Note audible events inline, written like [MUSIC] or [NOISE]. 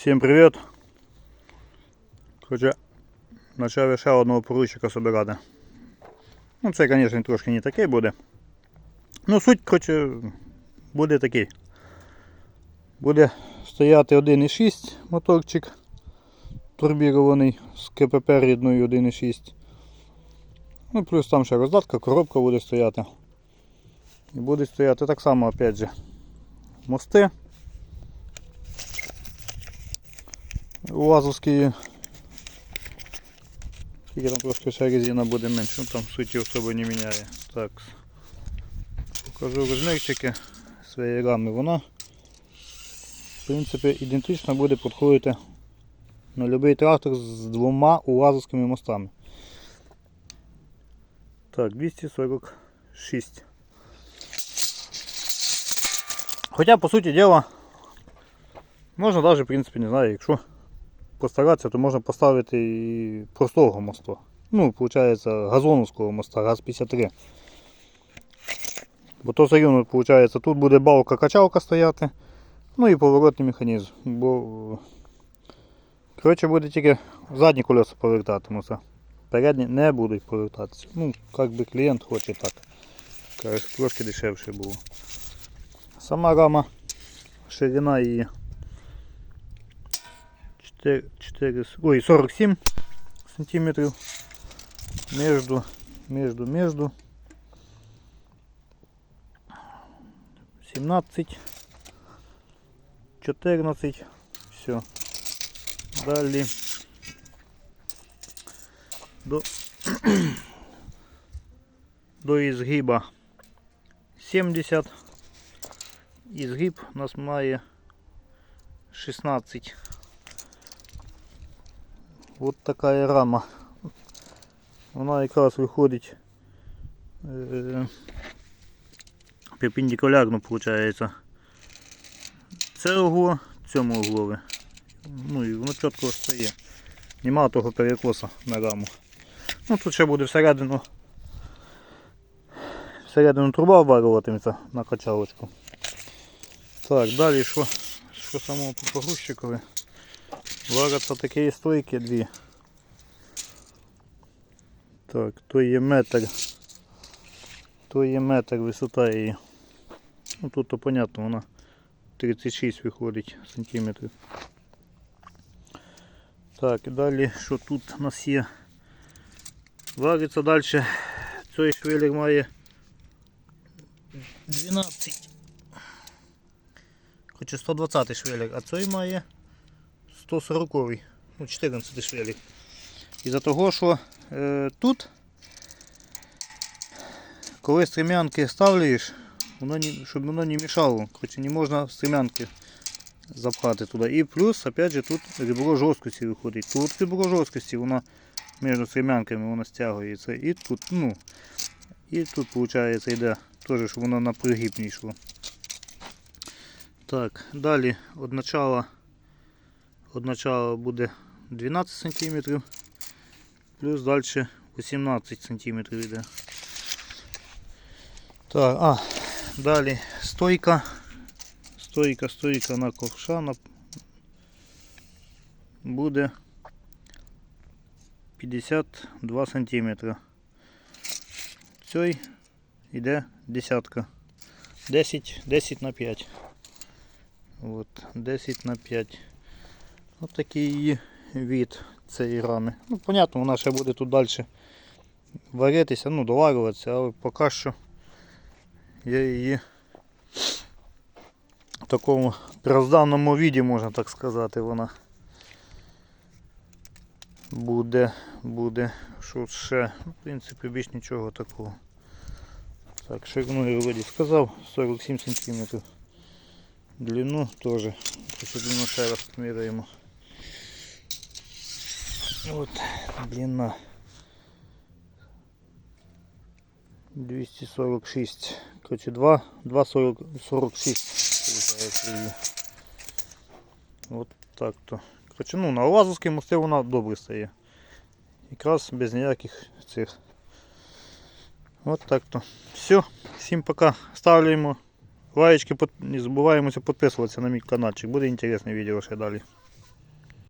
Всім привіт! Хоча почав ще одного поручика збирати. Ну це, звісно, трошки не такий буде. Ну суть, коротше, буде такий. Буде стояти 1,6 моторчик турбірований з КПП рідною 1,6. Ну плюс там ще роздатка, коробка буде стояти. І буде стояти так само, опять же, мости. УАЗовські. Тільки там трошки ще резина буде менше, ну там суті особо не міняє. Так. Покажу розмірчики своєї рами. Вона в принципі ідентично буде підходити на будь-який трактор з двома УАЗовськими мостами. Так, 246. Хоча, по суті діла, можна навіть, в принципі, не знаю, якщо постаратися, то можна поставити і простого моста. Ну, виходить, газоновського моста, ГАЗ-53. Бо то все виходить, тут буде балка-качалка стояти, ну і поворотний механізм. Бо коротше, буде тільки задні колеса повертатимуться. Передні не будуть повертатися. Ну, як би клієнт хоче так. Трошки дешевше було. Сама рама, ширина її 4, 4, ой, 47 сантиметрів между, между, между 17, 14, все. Далі до, [COUGHS] до ізгиба 70. Ізгиб у нас має 16. Вот такая рама. Вона якраз виходить е, перпендикулярно виходить. Це цьому углове. Ну і воно чітко стає. Нема того перекоса на раму. Ну тут ще буде всередину. Всередину труба вварюватиметься на качалочку. Так, далі що, що самого по? Варяться такі стойки дві. Так, то є метр. То є метр висота її. Ну тут то понятно, вона 36 виходить сантиметрів. Так, і далі що тут у нас є? Вариться далі. Цей швелер має 12. Хоча 120 швелер, а цей має 140 ну 14 швелер. Із-за того, що е, тут, коли стремянки ставляєш, воно не, щоб воно не мішало. Короче, не можна стремянки запхати туди. І плюс, опять же, тут ребро жорсткості виходить. Тут ребро жорсткості, воно між стремянками воно стягується. І тут, ну, і тут, виходить, йде теж, щоб воно на пригиб не йшло. Так, далі від начала, від буде 12 см, плюс далі 18 см йде. Так, а, далі стойка. Стойка, стойка на ковша на... буде 52 см. Цей йде десятка. 10, 10 на 5. От, 10 на 5. Ось такий її від цієї рами. Ну, понятно, вона ще буде тут далі варитися, ну, доварюватися, але поки що я її в такому первозданному віді, можна так сказати, вона буде, буде, що ще, Ну, в принципі, більш нічого такого. Так, ширину я вроді сказав, 47 см. Длину. Хочу длину ще раз поміряємо. Вот длина 246. Короче, 2, 2,46 получається її. Вот так то. Короче, ну на лазовській мості вона добре стає. Якраз без ніяких цих. Вот так то. Все, всім пока. Ставляємо лайочки, под- не забуваємося підписуватися на мій каналчик. Буде інтересне відео ще далі.